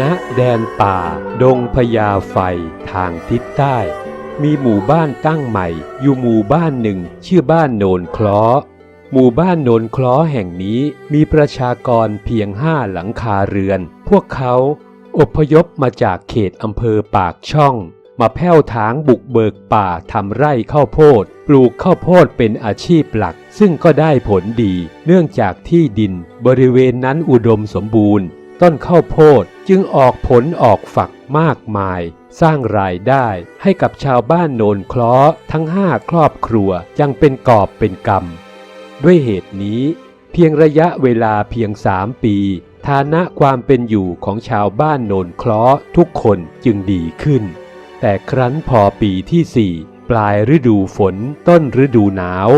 ณแดนป่า ดงพญาไฟทางทิศใต้ มีหมู่บ้านตั้งใหม่ อยู่หมู่บ้านหนึ่ง ชื่อบ้านโนนคล้อ หมู่บ้านโนนคล้อแห่งนี้มีประชากรเพียงห้าหลังคาเรือน พวกเขาอพยพมาจากเขตอำเภอปากช่อง มาแผ่วถางบุกเบิกป่าทำไร่ข้าวโพด ปลูกข้าวโพดเป็นอาชีพหลัก ซึ่งก็ได้ผลดี เนื่องจากที่ดินบริเวณนั้นอุดมสมบูรณ์ ต้นข้าวโพดจึงออกผลออกฝักมากมาย สร้างรายได้ให้กับชาวบ้านโนนคล้อทั้งห้าครอบครัวยังเป็นกอบเป็นกำด้วยเหตุนี้ เพียงระยะเวลาเพียงสามปี ฐานะความเป็นอยู่ของชาวบ้านโนนคล้อทุกคนจึงดีขึ้น แต่ครั้นพอปีที่สี่ปลายฤดูฝนต้นฤดูหนาว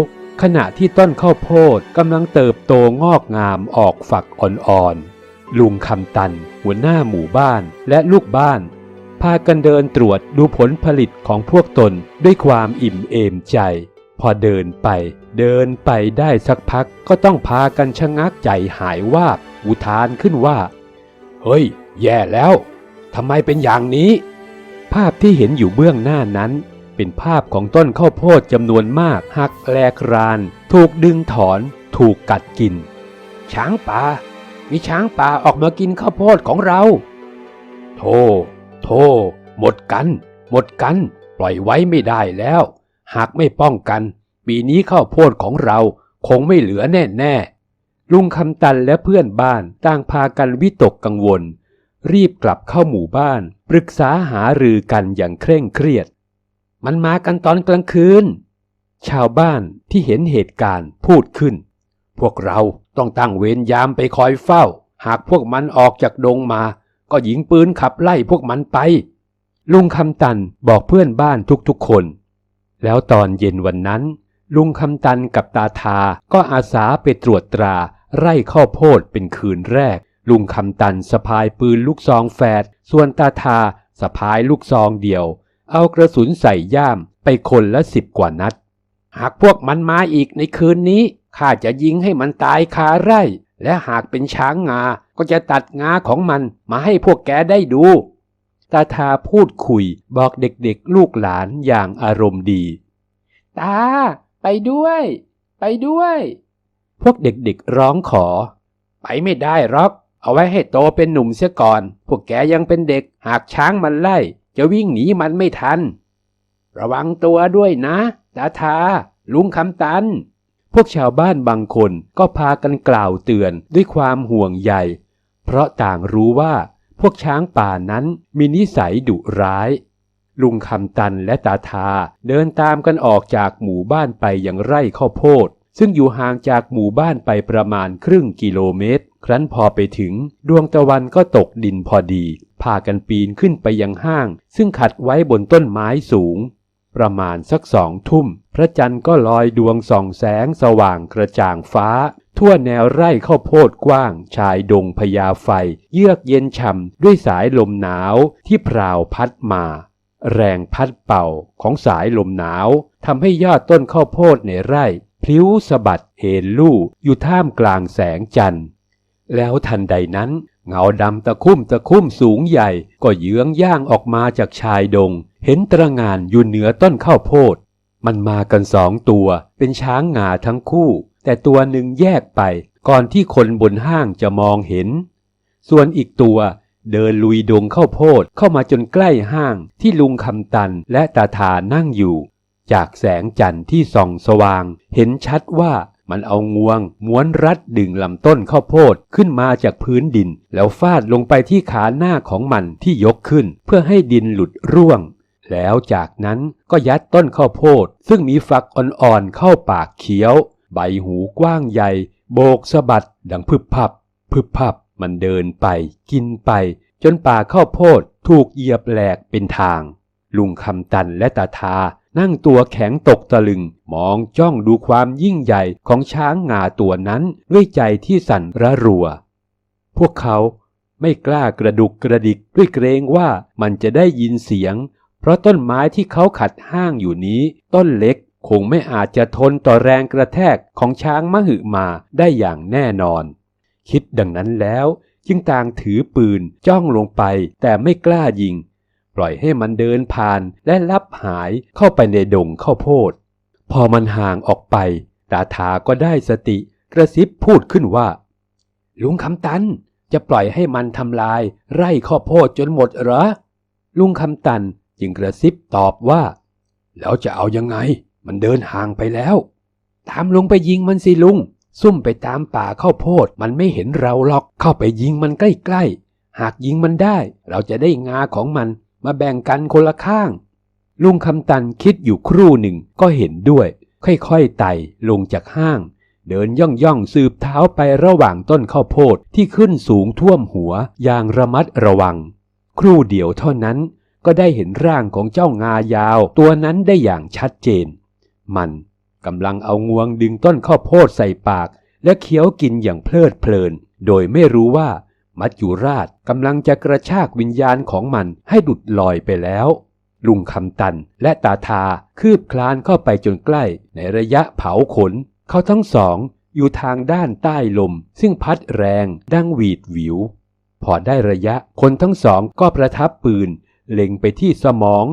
ขณะที่ต้นข้าวโพดกำลังเติบโตงอกงามออกฝักอ่อนๆ ลุงคำตัน หัวหน้าหมู่บ้านและลูกบ้าน พากันเดินตรวจดูผลผลิตของพวกตนด้วยความอิ่มเอมใจ พอเดินไป เดินไปได้สักพักก็ต้องพากันชะงักใจหายวาบอุทานขึ้นว่า เฮ้ย แย่แล้วทำไมเป็นอย่างนี้ ภาพที่เห็นอยู่เบื้องหน้านั้น เป็นภาพของต้นข้าวโพดจำนวนมากหักแหลกราน ถูกดึงถอน ถูกกัดกิน ช้างป่า มีช้างป่าออกมากินข้าวโพดของเรา โธ่โธ่หมดกัน หมดกัน ปล่อยไว้ไม่ได้แล้ว หากไม่ป้องกัน ปีนี้ข้าวโพดของเราคงไม่เหลือแน่แน่ๆลุงคำตันและเพื่อนบ้านต่างพากันวิตกกังวล รีบกลับเข้าหมู่บ้าน ปรึกษาหารือกันอย่างเคร่งเครียด มันมากันตอนกลางคืน ชาวบ้านที่เห็นเหตุการณ์พูดขึ้น พวกเรา ต้องตั้งเวรยามไปคอยเฝ้า หากพวกมันออกจากดงมา ก็ยิงปืนขับไล่พวกมันไป ลุงคำตันบอกเพื่อนบ้านทุกๆคน แล้วตอนเย็นวันนั้น ลุงคำตันกับตาทาก็อาสาไปตรวจตราไร่ข้าวโพดเป็นคืนแรก ลุงคำตันสะพายปืนลูกซองแฝดส่วนตาทาสะพายลูกซองเดียว เอากระสุนใส่ย่ามไปคนละสิบกว่านัด หากพวกมันมาอีกในคืนนี้ข้าจะยิงให้มันตายคาไร่ และหากเป็นช้างงา ก็จะตัดงาของมันมาให้พวกแกได้ดู ตาทาพูดคุยบอกเด็กๆลูกหลานอย่างอารมณ์ดี ตา ไปด้วย ไปด้วย พวกเด็กๆร้องขอ ไปไม่ได้หรอก เอาไว้ให้โตเป็นหนุ่มเสียก่อน พวกแกยังเป็นเด็ก หากช้างมันไล่ จะวิ่งหนีมันไม่ทัน ระวังตัวด้วยนะ ตาทา ลุงคำตัน พวกชาวบ้านบางคนก็พากันกล่าวเตือนด้วยความห่วงใย เพราะต่างรู้ว่าพวกช้างป่านั้นมีนิสัยดุร้าย ลุงคำตันและตาทาเดินตามกันออกจากหมู่บ้านไปยังไร่ข้าวโพด ซึ่งอยู่ห่างจากหมู่บ้านไปประมาณครึ่งกิโลเมตร ครั้นพอไปถึง ดวงตะวันก็ตกดินพอดี พากันปีนขึ้นไปยังห้าง ซึ่งขัดไว้บนต้นไม้สูง ประมาณสักสองทุ่ม พระจันทร์ก็ลอยดวงส่องแสงสว่างกระจ่างฟ้า ทั่วแนวไร่ข้าวโพดกว้าง ชายดงพญาไฟ เยือกเย็นฉ่ำด้วยสายลมหนาวที่พราวพัดมา แรงพัดเป่าของสายลมหนาวทำให้ยอดต้นข้าวโพดในไร่ พลิ้วสะบัดเอ็นลู่อยู่ท่ามกลางแสงจันทร์แล้วทันใดนั้น เงาดำตะคุ่มตะคุ่มสูงใหญ่ ก็เยื้องย่างออกมาจากชายดง เห็นตระหงานอยู่เหนือต้นข้าวโพด มันมากันสองตัว เป็นช้างงาทั้งคู่ แต่ตัวหนึ่งแยกไปก่อนที่คนบนห้างจะมองเห็น ส่วนอีกตัวเดินลุยดงข้าวโพดเข้ามาจนใกล้ห้างที่ลุงคำตันและตาทานั่งอยู่ จากแสงจันทร์ที่ส่องสว่าง เห็นชัดว่า มันเอางวง ม้วนรัดดึงลำต้นข้าวโพดขึ้นมาจากพื้นดิน แล้วฟาดลงไปที่ขาหน้าของมันที่ยกขึ้น เพื่อให้ดินหลุดร่วง แล้วจากนั้นก็ยัดต้นข้าวโพด ซึ่งมีฝักอ่อนๆเข้าปากเคี้ยว ใบหูกว้างใหญ่ โบกสะบัดดังพึบพับ พึบพับ มันเดินไป กินไป จนป่าข้าวโพดถูกเหยียบแหลกเป็นทาง ลุงคำตันและตาทา นั่งตัวแข็งตกตะลึง มองจ้องดูความยิ่งใหญ่ของช้างงาตัวนั้นด้วยใจที่สั่นระรัว พวกเขาไม่กล้ากระดุกกระดิกด้วยเกรงว่ามันจะได้ยินเสียง เพราะต้นไม้ที่เขาขัดห้างอยู่นี้ ต้นเล็กคงไม่อาจจะทนต่อแรงกระแทกของช้างมหึมาได้อย่างแน่นอน คิดดังนั้นแล้ว จึงต่างถือปืนจ้องลงไปแต่ไม่กล้ายิง ล่อยให้มันเดินผ่านและลับหายเข้าไปในดงข้าวโพด พอมันห่างออกไป ตาทาก็ได้สติกระซิบพูดขึ้นว่า ลุงคำตันจะปล่อยให้มันทำลายไร่ข้าวโพดจนหมดเหรอ ลุงคำตันจึงกระซิบตอบว่า แล้วจะเอายังไง มันเดินห่างไปแล้ว ตามลุงไปยิงมันสิลุง ซุ่มไปตามป่าข้าวโพดมันไม่เห็นเราหรอก เข้าไปยิงมันใกล้ๆ หากยิงมันได้ เราจะได้งาของมัน มาแบ่งกันคนละข้าง ลุงคำตันคิดอยู่ครู่หนึ่งก็เห็นด้วย ค่อยๆไต่ลงจากห้าง เดินย่องย่องสืบเท้าไประหว่างต้นข้าวโพดที่ขึ้นสูงท่วมหัวอย่างระมัดระวัง ครู่เดียวเท่านั้นก็ได้เห็นร่างของเจ้างายาวตัวนั้นได้อย่างชัดเจน มันกำลังเอางวงดึงต้นข้าวโพดใส่ปาก และเคี้ยวกินอย่างเพลิดเพลิน โดยไม่รู้ว่า มัจจุราชกำลังจะกระชากวิญญาณของมันให้ดุดลอยไปแล้ว ลุงคำตันและตาทาคืบคลานเข้าไปจนใกล้ในระยะเผาขน เขาทั้งสองอยู่ทางด้านใต้ลม ซึ่งพัดแรงดังหวีดหวิว พอได้ระยะคนทั้งสองก็ประทับปืน เล็งไปที่สมอง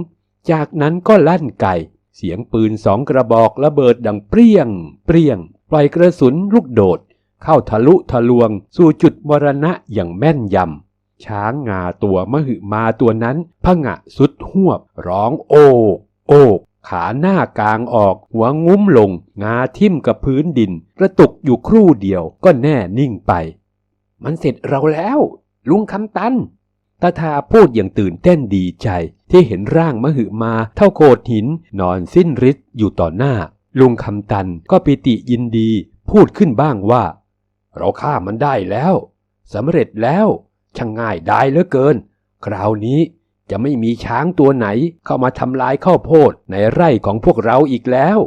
จากนั้นก็ลั่นไก่ เสียงปืนสองกระบอกระเบิดดังเปรี้ยง เปรี้ยง ปล่อยกระสุนลูกโดด เข้าทะลุทะลวง สู่จุดมรณะอย่างแม่นยำ ช้างงาตัวมหึมาตัวนั้นพงะสุดหวบ ร้องโอกโอกขาหน้ากลางออก หัวงุ้มลง งาทิ่มกับพื้นดิน กระตุกอยู่ครู่เดียวก็แน่นิ่งไป มันเสร็จเราแล้ว ลุงคำตันตาทาพูดอย่างตื่นเต้นดีใจที่เห็นร่างมหึมาเท่าโขดหิน นอนสิ้นฤทธิ์อยู่ต่อหน้า ลุงคำตันก็ปิติยินดี พูดขึ้นบ้างว่า เราฆ่ามันได้แล้วสำเร็จแล้วช่างง่ายได้เหลือเกิน คราวนี้จะไม่มีช้างตัวไหนเข้ามาทำลายข้าวโพดในไร่ของพวกเราอีกแล้ว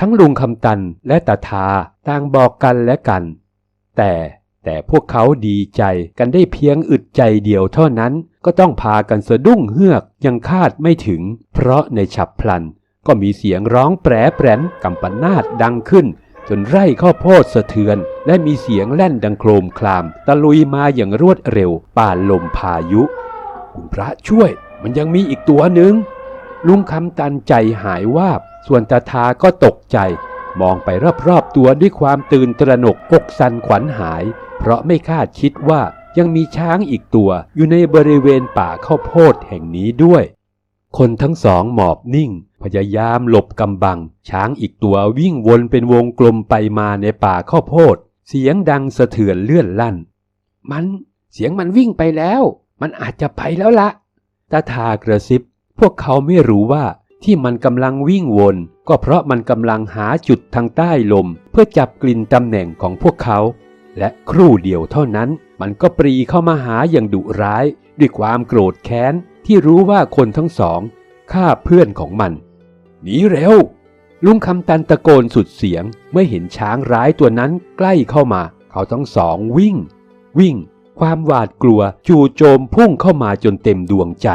ทั้งลุงคำตันและตาทาต่างบอกกันและกัน แต่แต่พวกเขาดีใจกันได้เพียงอึดใจเดียวเท่านั้นก็ต้องพากันสะดุ้งเฮือกยังคาดไม่ถึง เพราะในฉับพลัน ก็มีเสียงร้องแปรแปรนกำปนาดดังขึ้น จนไร่ข้าวโพดสะเทือน และมีเสียงแล่นดังโครมคลาม ตะลุยมาอย่างรวดเร็ว ป่านลมพายุ คุณพระช่วย มันยังมีอีกตัวหนึ่งลุงคำตันใจหายวาบ ส่วนตาทาก็ตกใจ มองไปรอบๆตัวด้วยความตื่นตระหนกอกสันขวัญหาย เพราะไม่คาดคิดว่ายังมีช้างอีกตัวอยู่ในบริเวณป่าข้าวโพดแห่งนี้ด้วย คนทั้งสองหมอบนิ่ง พยายามหลบกำบัง ช้างอีกตัววิ่งวนเป็นวงกลมไปมาในป่าข้าวโพด เสียงดังสะเทือนเลื่อนลั่น มันเสียงมันวิ่งไปแล้ว มันอาจจะไปแล้วละตาทากระซิบ พวกเขาไม่รู้ว่าที่มันกำลังวิ่งวน ก็เพราะมันกำลังหาจุดทางใต้ลม เพื่อจับกลิ่นตำแหน่งของพวกเขา และครู่เดียวเท่านั้น มันก็ปรีเข้ามาหาอย่างดุร้าย ด้วยความโกรธแค้นที่รู้ว่าคนทั้งสองฆ่าเพื่อนของมัน หนีเร็ว ลุงคำตันตะโกนสุดเสียงเมื่อเห็นช้างร้ายตัวนั้นใกล้เข้ามา เขาทั้งสองวิ่ง วิ่ง ความหวาดกลัวจู่โจมพุ่งเข้ามาจนเต็มดวงใจ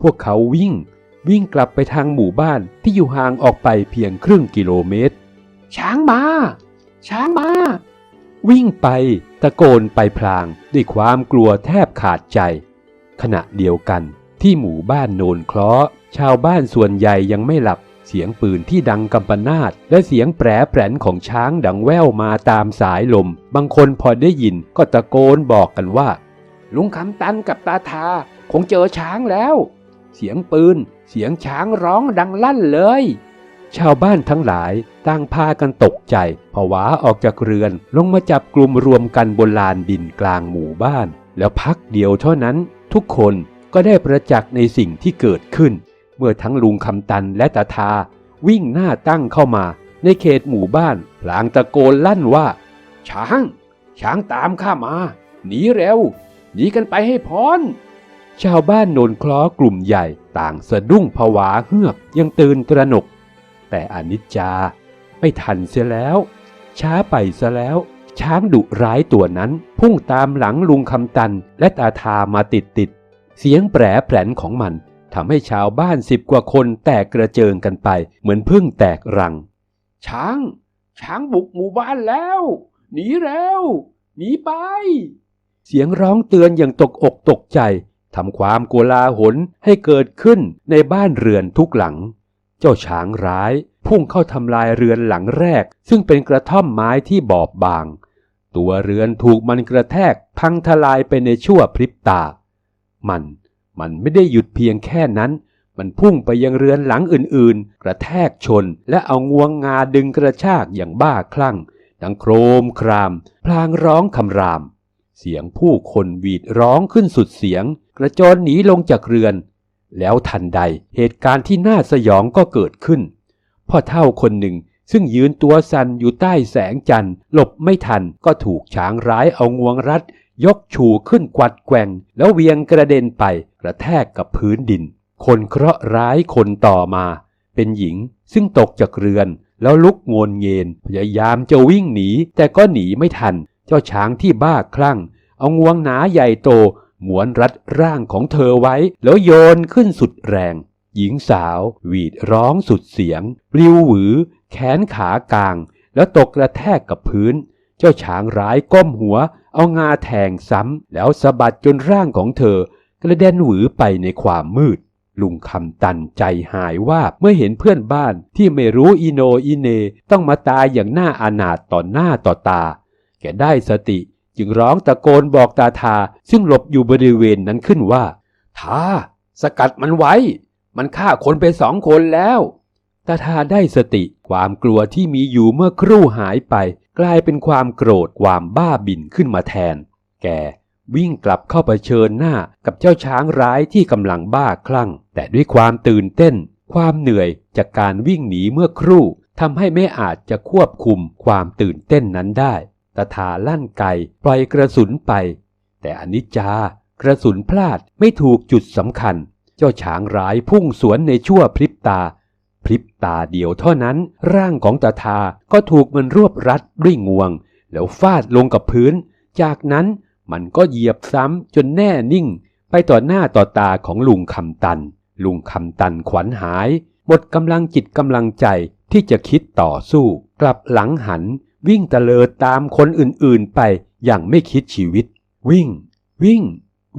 พวกเขาวิ่ง วิ่งกลับไปทางหมู่บ้านที่อยู่ห่างออกไปเพียงครึ่งกิโลเมตร ช้างมา ช้างมา วิ่งไปตะโกนไปพลางด้วยความกลัวแทบขาดใจ ขณะเดียวกันที่หมู่บ้านโนนเคราะชาวบ้านส่วนใหญ่ยังไม่หลับ เสียงปืนที่ดังกำปนาดและเสียงแปรแปรนของช้างดังแว่วมาตามสายลม บางคนพอได้ยินก็ตะโกนบอกกันว่า ลุงคำตันกับตาทาคงเจอช้างแล้ว เสียงปืน เสียงช้างร้องดังลั่นเลย ชาวบ้านทั้งหลายต่างพากันตกใจผวาออกจากเรือนลงมาจับกลุ่มรวมกันบนลานดินกลางหมู่บ้าน แล้วพักเดียวเท่านั้น ทุกคนก็ได้ประจักษ์ในสิ่งที่เกิดขึ้น เมื่อทั้งลุงคำตันและตาทาวิ่งหน้าตั้งเข้ามา ในเขตหมู่บ้านพลางตะโกนลั่นว่า ช้าง ช้างตามข้ามา หนีเร็ว หนีกันไปให้พ้นชาวบ้านโนนคล้อกลุ่มใหญ่ต่างสะดุ้งผวาเฮือกยังตื่นตระหนก แต่อนิจจาไม่ทันเสียแล้ว ช้าไปซะแล้ว ช้างดุร้ายตัวนั้น พุ่งตามหลังลุงคำตันและตาทามาติดติด เสียงแปรแปรนของมัน ทำให้ชาวบ้านสิบกว่าคนแตกกระเจิงกันไป เหมือนพึ่งแตกรัง ช้าง ช้างบุกหมู่บ้านแล้ว หนีเร็วหนีไป เสียงร้องเตือนอย่างตกอกตกใจทำความโกลาหลให้เกิดขึ้นในบ้านเรือนทุกหลัง เจ้าช้างร้าย พุ่งเข้าทำลายเรือนหลังแรก ซึ่งเป็นกระท่อมไม้ที่บอบบาง ตัวเรือนถูกมันกระแทกพังทลายไปในชั่วพริบตา มัน มันไม่ได้หยุดเพียงแค่นั้น มันพุ่งไปยังเรือนหลังอื่นๆ กระแทกชน และเอางวงงาดึงกระชากอย่างบ้าคลั่ง ดังโครมคราม พลางร้องคำราม เสียงผู้คนหวีดร้องขึ้นสุดเสียง กระโจนหนีลงจากเรือน แล้วทันใดเหตุการณ์ที่น่าสยองก็เกิดขึ้น พ่อเท่าคนหนึ่งซึ่งยืนตัวสั่นอยู่ใต้แสงจันทร์หลบไม่ทันก็ถูกช้างร้ายเอางวงรัด ยกชูขึ้นกวัดแกว่ง แล้วเวียงกระเด็นไปกระแทกกับพื้นดิน คนเคราะห์ร้ายคนต่อมา เป็นหญิงซึ่งตกจากเรือน แล้วลุกโงนเงนพยายามจะวิ่งหนี แต่ก็หนีไม่ทัน เจ้าช้างที่บ้าคลั่ง เอางวงหนาใหญ่โตหมวนรัดร่างของเธอไว้ แล้วโยนขึ้นสุดแรง หญิงสาวหวีดร้องสุดเสียงปลิวหวือ แขนขากลาง แล้วตกกระแทกกับพื้น เจ้าช้างร้ายก้มหัว เอางาแทงซ้ำ แล้วสะบัดจนร่างของเธอกระเด็นหวือไปในความมืด ลุงคำตันใจหายว่าเมื่อเห็นเพื่อนบ้านที่ไม่รู้อีโนอีเน ต้องมาตายอย่างหน่าอานาถต่อหน้าต่อตา แกได้สติจึงร้องตะโกนบอกตาทา ซึ่งหลบอยู่บริเวณนั้นขึ้นว่า ทา สกัดมันไว้ มันฆ่าคนไปสองคนแล้ว ตาทาได้สติความกลัวที่มีอยู่เมื่อครู่หายไป กลายเป็นความโกรธความบ้าบิ่นขึ้นมาแทน แกวิ่งกลับเข้าไปเชิญหน้ากับเจ้าช้างร้ายที่กำลังบ้าคลั่ง แต่ด้วยความตื่นเต้น ความเหนื่อยจากการวิ่งหนีเมื่อครู่ทำให้ไม่อาจจะควบคุมความตื่นเต้นนั้นได้ตาทาลั่นไกปล่อยกระสุนไป แต่อนิจจากระสุนพลาดไม่ถูกจุดสำคัญ เจ้าช้างร้ายพุ่งสวนในชั่วพริบตา พริบตาเดียวเท่านั้น ร่างของตาทาก็ถูกมันรวบรัดด้วยงวง แล้วฟาดลงกับพื้น จากนั้นมันก็เหยียบซ้ำจนแน่นิ่ง ไปต่อหน้าต่อตาของลุงคำตัน ลุงคำตันขวัญหาย หมดกำลังจิตกำลังใจที่จะคิดต่อสู้ กลับหลังหัน วิ่งตะเลิดตามคนอื่นๆไปอย่างไม่คิดชีวิต วิ่ง วิ่ง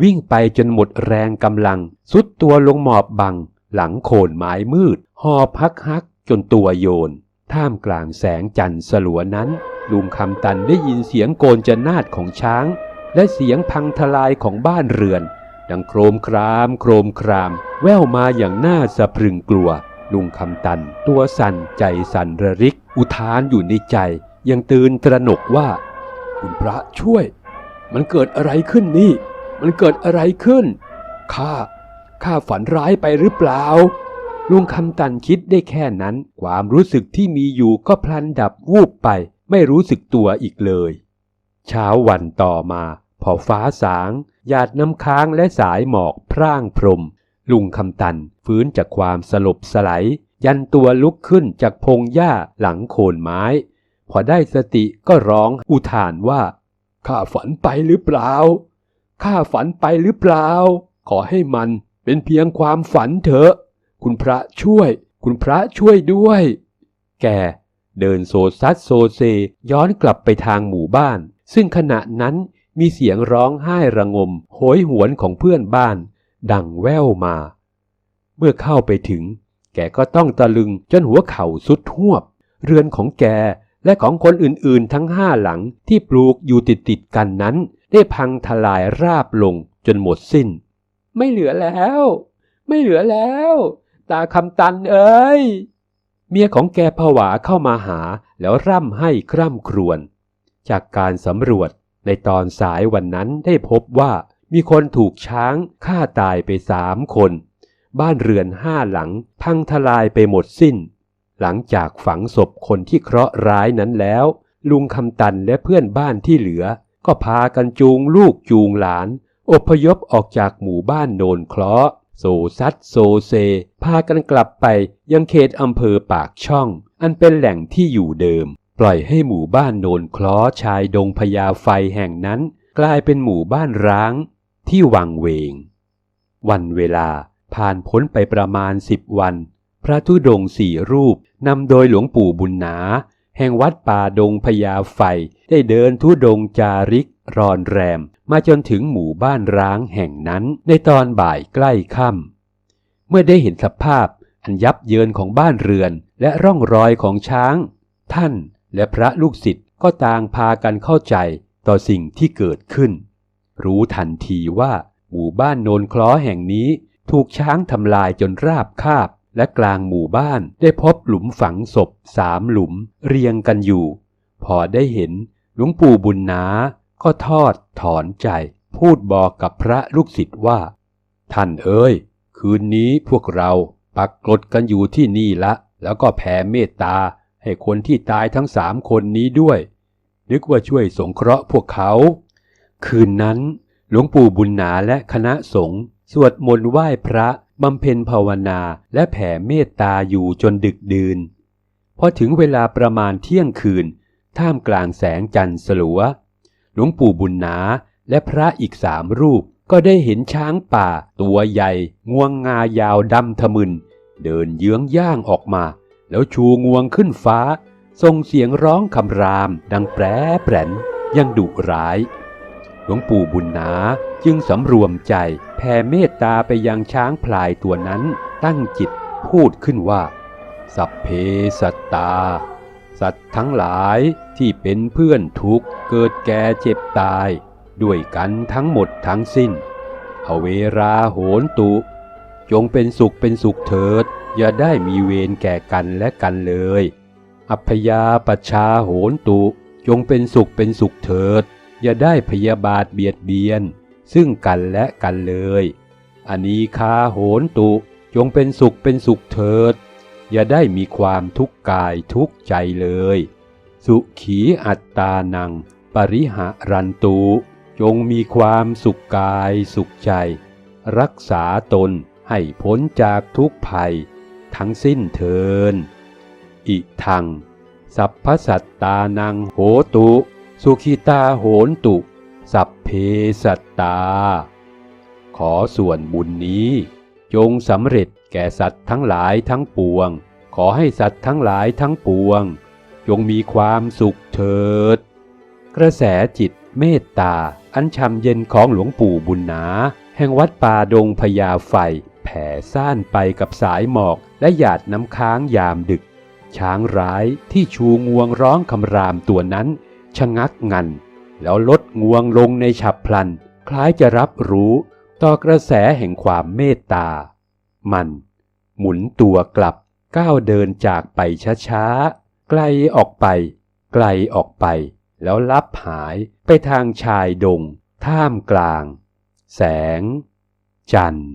วิ่งไปจนหมดแรงกำลัง สุดตัวลงหมอบบัง หลังโคนไม้มืด หอบพักฮักจนตัวโยน ท่ามกลางแสงจันทร์สลัวนั้น ลุงคำตันได้ยินเสียงโกนจนาดของช้าง และเสียงพังทลายของบ้านเรือน ดังโครมครามโครมคราม แว่วมาอย่างน่าสะพรึงกลัว ลุงคำตัน ตัวสั่นใจสั่นระริก อุทานอยู่ในใจ ยังตื่นตระหนกว่า คุณพระช่วย มันเกิดอะไรขึ้นนี่ มันเกิดอะไรขึ้นข้า ข้าฝันร้ายไปหรือเปล่า ลุงคำตันคิดได้แค่นั้น ความรู้สึกที่มีอยู่ก็พลันดับวูบไป ไม่รู้สึกตัวอีกเลย เช้าวันต่อมา พอฟ้าสาง หยาดน้ำค้างและสายหมอกพร่างพรม ลุงคำตันฟื้นจากความสลบสลายยันตัวลุกขึ้นจากพงหญ้าหลังโคนไม้ พอได้สติก็ร้องอุทานว่าข้าฝันไปหรือเปล่าข้าฝันไปหรือเปล่า ขอให้มัน เป็นเพียงความฝันเถอะ คุณพระช่วย คุณพระช่วยด้วย แกเดินโซซัดโซเซย้อนกลับไปทางหมู่บ้าน ซึ่งขณะนั้นมีเสียงร้องไห้ระงม โหยหวนของเพื่อนบ้าน ดังแว่วมา เมื่อเข้าไปถึง แกก็ต้องตะลึงจนหัวเข่าสุดทวบ เรือนของแกและของคนอื่นๆ ทั้งห้าหลังที่ปลูกอยู่ติดๆกันนั้น ได้พังทลายราบลงจนหมดสิ้น ไม่เหลือแล้ว ไม่เหลือแล้ว ตาคำตันเอ้ย เมียของแกผวาเข้ามาหาแล้วร่ำให้คร่ำครวญ จากการสำรวจในตอนสายวันนั้นได้พบว่ามีคนถูกช้างฆ่าตายไปสามคน บ้านเรือนห้าหลังพังทลายไปหมดสิ้น หลังจากฝังศพคนที่เคราะห์ร้ายนั้นแล้ว ลุงคำตันและเพื่อนบ้านที่เหลือ ก็พากันจูงลูกจูงหลาน อพยพออกจากหมู่บ้านโนนเคราะห์โซซัดโซเซ พากันกลับไปยังเขตอำเภอปากช่อง อันเป็นแหล่งที่อยู่เดิม ปล่อยให้หมู่บ้านโนนเคราะห์ชายดงพญาไฟแห่งนั้น กลายเป็นหมู่บ้านร้าง ที่วังเวง วันเวลาผ่านพ้นไปประมาณสิบวัน พระธุดงสี่รูปนำโดยหลวงปู่บุญนา แห่งวัดป่าดงพญาไฟได้เดินธุดงจาริก รอนแรมมาจนถึงหมู่บ้านร้างแห่งนั้นในตอนบ่ายใกล้ค่ำเมื่อได้เห็นสภาพอันยับเยินของบ้านเรือนและร่องรอยของช้าง ท่านและพระลูกศิษย์ก็ต่างพากันเข้าใจต่อสิ่งที่เกิดขึ้น รู้ทันทีว่าหมู่บ้านโนนคล้อแห่งนี้ถูกช้างทำลายจนราบคาบ และกลางหมู่บ้านได้พบหลุมฝังศพสามหลุมเรียงกันอยู่ พอได้เห็นหลวงปู่บุญนา ก็ทอดถอนใจพูดบอกกับพระลูกศิษย์ว่า ท่านเอ๋ยคืนนี้พวกเราปักกลดกันอยู่ที่นี่ละ แล้วก็แผ่เมตตาให้คนที่ตายทั้งสามคนนี้ด้วย นึกว่าช่วยสงเคราะห์พวกเขา คืนนั้น หลวงปู่บุญนาและคณะสงฆ์สวดมนต์ไหว้พระบำเพ็ญภาวนาและแผ่เมตตาอยู่จนดึกดื่นพอถึงเวลาประมาณเที่ยงคืน ท่ามกลางแสงจันทร์สลัว ลวงปู่บุญนาและพระอีกสามรูปก็ได้เห็นช้างป่า ตัวใหญ่ งวงงายาวดำทะมึน เดินเยื้องย่างออกมา แล้วชูงวงขึ้นฟ้าส่งเสียงร้องคำราม ดังแปรแปรนยังดุร้าย หลวงปู่บุญนาจึงสำรวมใจแผ่เมตตาไปยังช้างพลายตัวนั้น ตั้งจิตพูดขึ้นว่า สัพเพสัตตา สัตว์ทั้งหลายที่เป็นเพื่อนทุกข์เกิดแก่เจ็บตาย ด้วยกันทั้งหมดทั้งสิ้น อเวราโหนตุ จงเป็นสุขเป็นสุขเถิด อย่าได้มีเวรแก่กันและกันเลย อัพยาปชชาโหนตุ จงเป็นสุขเป็นสุขเถิด อย่าได้พยาบาทเบียดเบียน ซึ่งกันและกันเลย อนีคาโหนตุ จงเป็นสุขเป็นสุขเถิด อย่าได้มีความทุกข์กายทุกข์ใจเลย สุขีอัตตานัง ปริหะรันตุ จงมีความสุขกายสุขใจ รักษาตนให้พ้นจากทุกภัย ทั้งสิ้นเทิน อิทัง สัพพสัตตานังโหตุ สุขิตาโหนตุ สัพเพสัตตา ขอส่วนบุญนี้จงสำเร็จ แก่สัตว์ทั้งหลายทั้งปวง ขอให้สัตว์ทั้งหลายทั้งปวง จงมีความสุขเถิด กระแสจิตเมตตา อันช่ำเย็นของหลวงปู่บุญนา แห่งวัดป่าดงพญาไฟ แผ่ซ่านไปกับสายหมอกและหยาดน้ำค้างยามดึก ช้างร้ายที่ชูงวงร้องคำรามตัวนั้น ชะงักงัน แล้วลดงวงลงในฉับพลัน คล้ายจะรับรู้ ต่อกระแสแห่งความเมตตา มัน หมุนตัวกลับก้าวเดินจากไปช้าๆ ไกลออกไป ไกลออกไป แล้วลับหายไปทางชายดง ท่ามกลาง แสง จันทร์